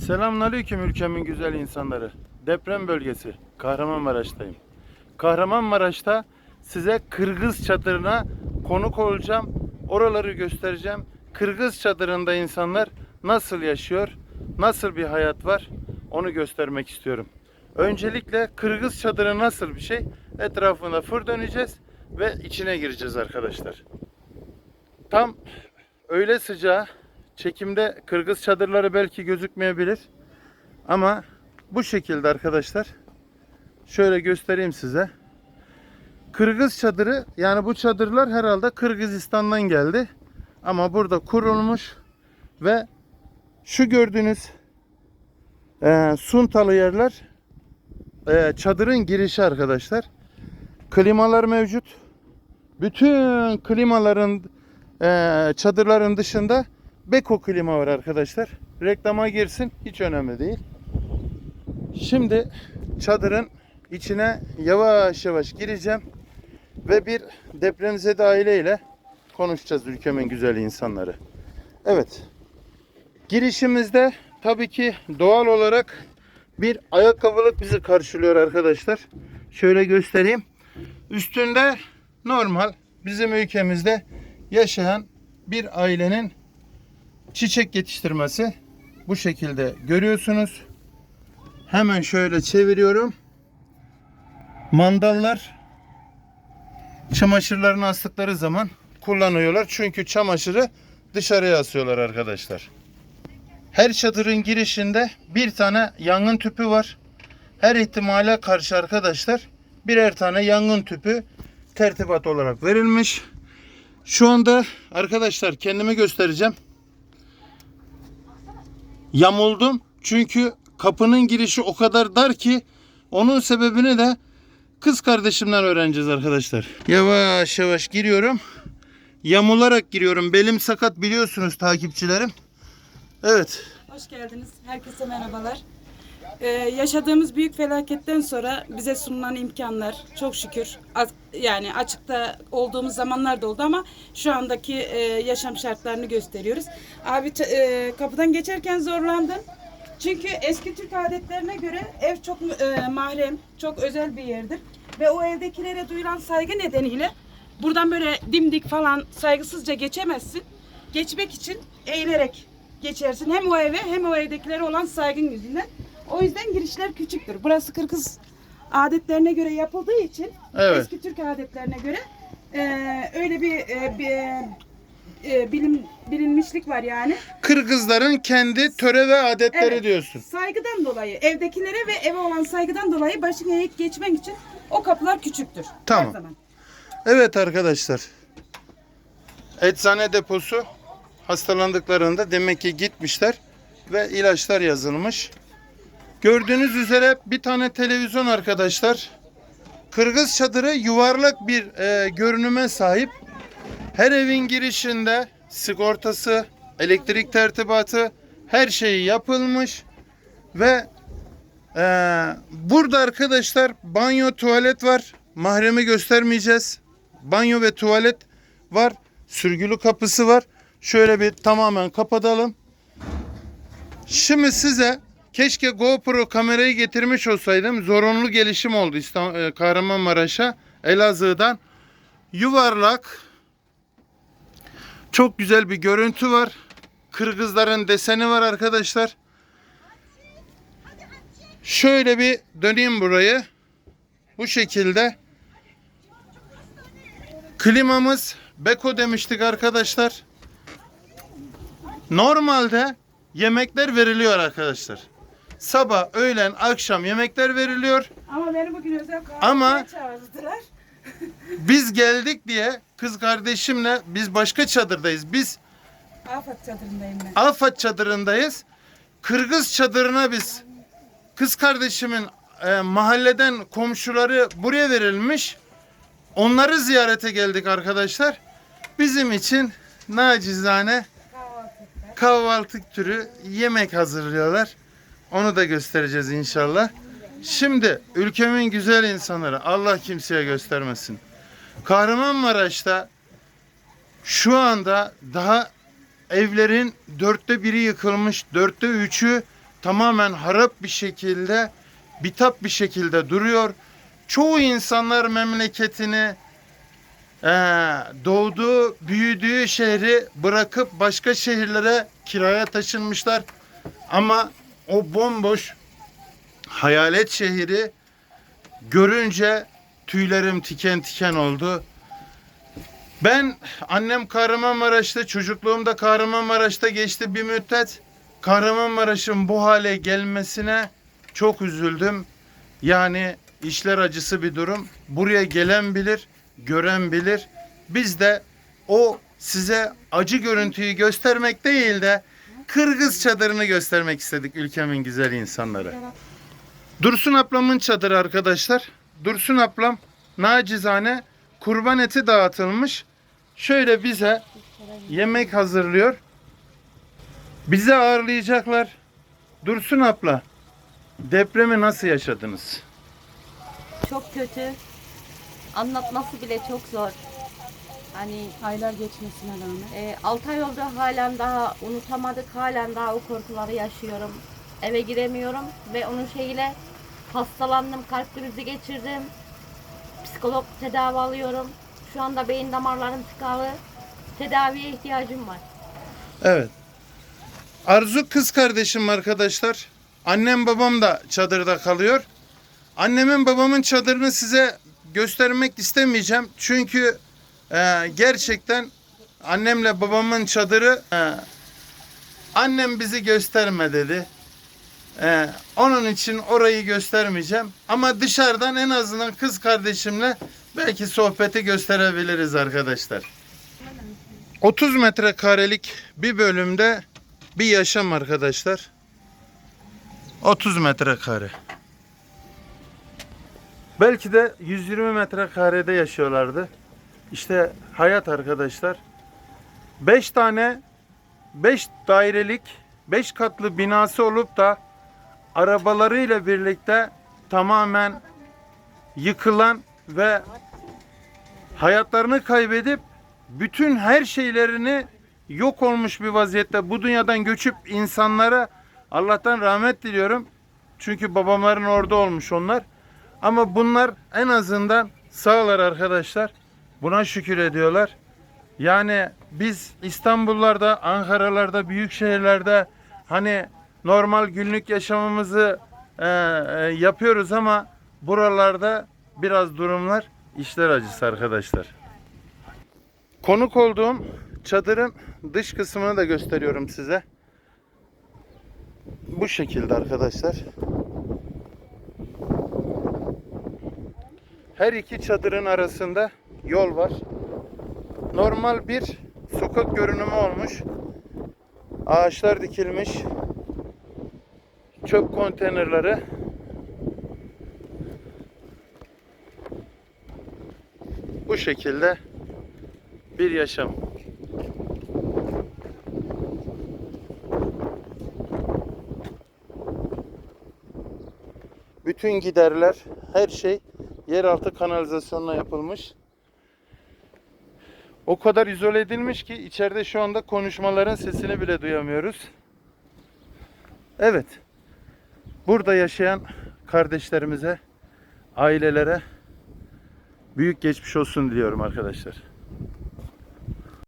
Selamünaleyküm ülkemin güzel insanları. Deprem bölgesi Kahramanmaraş'tayım. Kahramanmaraş'ta size Kırgız çadırına konuk olacağım. Oraları göstereceğim. Kırgız çadırında insanlar nasıl yaşıyor? Nasıl bir hayat var? Onu göstermek istiyorum. Öncelikle Kırgız çadırı nasıl bir şey? Etrafında fır döneceğiz ve içine gireceğiz arkadaşlar. Tam öyle sıcağı çekimde Kırgız çadırları belki gözükmeyebilir. Ama bu şekilde arkadaşlar. Şöyle göstereyim size. Kırgız çadırı yani bu çadırlar herhalde Kırgızistan'dan geldi. Ama burada kurulmuş ve şu gördüğünüz e, suntalı yerler e, çadırın girişi arkadaşlar. Klimalar mevcut. Bütün klimaların e, çadırların dışında Beko klima var arkadaşlar. Reklama girsin hiç önemli değil. Şimdi çadırın içine yavaş yavaş gireceğim ve bir depremzede aileyle konuşacağız ülkemin güzel insanları. Evet. Girişimizde tabii ki doğal olarak bir ayakkabılık bizi karşılıyor arkadaşlar. Şöyle göstereyim. Üstünde normal bizim ülkemizde yaşayan bir ailenin çiçek yetiştirmesi bu şekilde görüyorsunuz. Hemen şöyle çeviriyorum. Mandallar çamaşırlarını astıkları zaman kullanıyorlar. Çünkü çamaşırı dışarıya asıyorlar arkadaşlar. Her çadırın girişinde bir tane yangın tüpü var. Her ihtimale karşı arkadaşlar birer tane yangın tüpü tertibat olarak verilmiş. Şu anda arkadaşlar kendimi göstereceğim. Yamuldum çünkü kapının girişi o kadar dar ki onun sebebini de kız kardeşimden öğreneceğiz arkadaşlar. Yavaş yavaş giriyorum. Yamularak giriyorum. Belim sakat biliyorsunuz takipçilerim. Evet. Hoş geldiniz. Herkese merhabalar. Ee, yaşadığımız büyük felaketten sonra bize sunulan imkanlar çok şükür yani açıkta olduğumuz zamanlar da oldu ama şu andaki e, yaşam şartlarını gösteriyoruz. Abi e, kapıdan geçerken zorlandın. Çünkü eski Türk adetlerine göre ev çok e, mahrem, çok özel bir yerdir. Ve o evdekilere duyulan saygı nedeniyle buradan böyle dimdik falan saygısızca geçemezsin. Geçmek için eğilerek geçersin. Hem o eve hem o evdekilere olan saygın yüzünden. O yüzden girişler küçüktür. Burası Kırgız adetlerine göre yapıldığı için Evet. eski Türk adetlerine göre eee, öyle bir, eee, bir eee, bilim bilinmişlik var yani. Kırgızların kendi töre ve adetleri Evet. diyorsun. Saygıdan dolayı evdekilere ve eve olan saygıdan dolayı başını eğip geçmek için o kapılar küçüktür. Tamam. Her zaman. Evet arkadaşlar. Eczane deposu hastalandıklarında demek ki gitmişler ve ilaçlar yazılmış. Gördüğünüz üzere bir tane televizyon arkadaşlar. Kırgız çadırı yuvarlak bir e, görünüme sahip. Her evin girişinde sigortası, elektrik tertibatı her şeyi yapılmış ve e, burada arkadaşlar banyo, tuvalet var. Mahremi göstermeyeceğiz. Banyo ve tuvalet var. Sürgülü kapısı var. Şöyle bir tamamen kapatalım. Şimdi size keşke GoPro kamerayı getirmiş olsaydım. Zorunlu gelişim oldu İstanbul, e, Kahramanmaraş'a, Elazığ'dan. Yuvarlak. Çok güzel bir görüntü var. Kırgızların deseni var arkadaşlar. Şöyle bir döneyim burayı. Bu şekilde. Klimamız Beko demiştik arkadaşlar. Normalde yemekler veriliyor arkadaşlar. Sabah, öğlen, akşam yemekler veriliyor. Ama beni bugün özel kahvaltıya Ama- çağırdılar. Biz geldik diye kız kardeşimle biz başka çadırdayız. Biz Afat çadırındayım ben. Afat çadırındayız. Kırgız çadırına biz kız kardeşimin e, mahalleden komşuları buraya verilmiş. Onları ziyarete geldik arkadaşlar. Bizim için nacizane Kahvaltı. kahvaltı türü yemek hazırlıyorlar. Onu da göstereceğiz inşallah. Şimdi ülkemin güzel insanları Allah kimseye göstermesin. Kahramanmaraş'ta şu anda daha evlerin dörtte biri yıkılmış, dörtte üçü tamamen harap bir şekilde, bitap bir şekilde duruyor. Çoğu insanlar memleketini, eee, doğduğu, büyüdüğü şehri bırakıp başka şehirlere kiraya taşınmışlar. Ama o bomboş hayalet şehri görünce tüylerim tiken tiken oldu. Ben annem Kahramanmaraş'ta çocukluğumda Kahramanmaraş'ta geçti bir müddet. Kahramanmaraş'ın bu hale gelmesine çok üzüldüm. Yani işler acısı bir durum. Buraya gelen bilir, gören bilir. Biz de o size acı görüntüyü göstermek değil de Kırgız çadırını göstermek istedik ülkemin güzel insanları. Dursun ablamın çadırı arkadaşlar. Dursun ablam nacizane kurban eti dağıtılmış. Şöyle bize yemek hazırlıyor. Bizi ağırlayacaklar. Dursun abla depremi nasıl yaşadınız? Çok kötü. Anlatması bile çok zor. Hani Aylar geçmesine rağmen. e, 6 ay oldu halen daha unutamadık. Halen daha o korkuları yaşıyorum. Eve giremiyorum ve onun şeyiyle hastalandım. Kalp krizi geçirdim. Psikolog tedavi alıyorum. Şu anda beyin damarlarım tıkalı. Tedaviye ihtiyacım var. Evet. Arzu kız kardeşim arkadaşlar. Annem babam da çadırda kalıyor. Annemin babamın çadırını size göstermek istemeyeceğim. Çünkü e, gerçekten annemle babamın çadırı e, annem bizi gösterme dedi. E, onun için orayı göstermeyeceğim. Ama dışarıdan en azından kız kardeşimle belki sohbeti gösterebiliriz arkadaşlar. 30 metrekarelik bir bölümde bir yaşam arkadaşlar. 30 metrekare. Belki de 120 metrekarede yaşıyorlardı. İşte hayat arkadaşlar. 5 tane 5 dairelik 5 katlı binası olup da arabalarıyla birlikte tamamen yıkılan ve hayatlarını kaybedip bütün her şeylerini yok olmuş bir vaziyette bu dünyadan göçüp insanlara Allah'tan rahmet diliyorum. Çünkü babamların orada olmuş onlar. Ama bunlar en azından sağlar arkadaşlar. Buna şükür ediyorlar. Yani biz İstanbullarda, Ankaralarda, büyük şehirlerde hani normal günlük yaşamımızı e, e, yapıyoruz ama buralarda biraz durumlar işler acısı arkadaşlar. Konuk olduğum çadırın dış kısmını da gösteriyorum size. Bu şekilde arkadaşlar. Her iki çadırın arasında yol var. Normal bir sokak görünümü olmuş. Ağaçlar dikilmiş. Çöp konteynerleri. Bu şekilde bir yaşam. Bütün giderler, her şey yeraltı kanalizasyonla yapılmış. O kadar izole edilmiş ki içeride şu anda konuşmaların sesini bile duyamıyoruz. Evet. Burada yaşayan kardeşlerimize, ailelere büyük geçmiş olsun diliyorum arkadaşlar.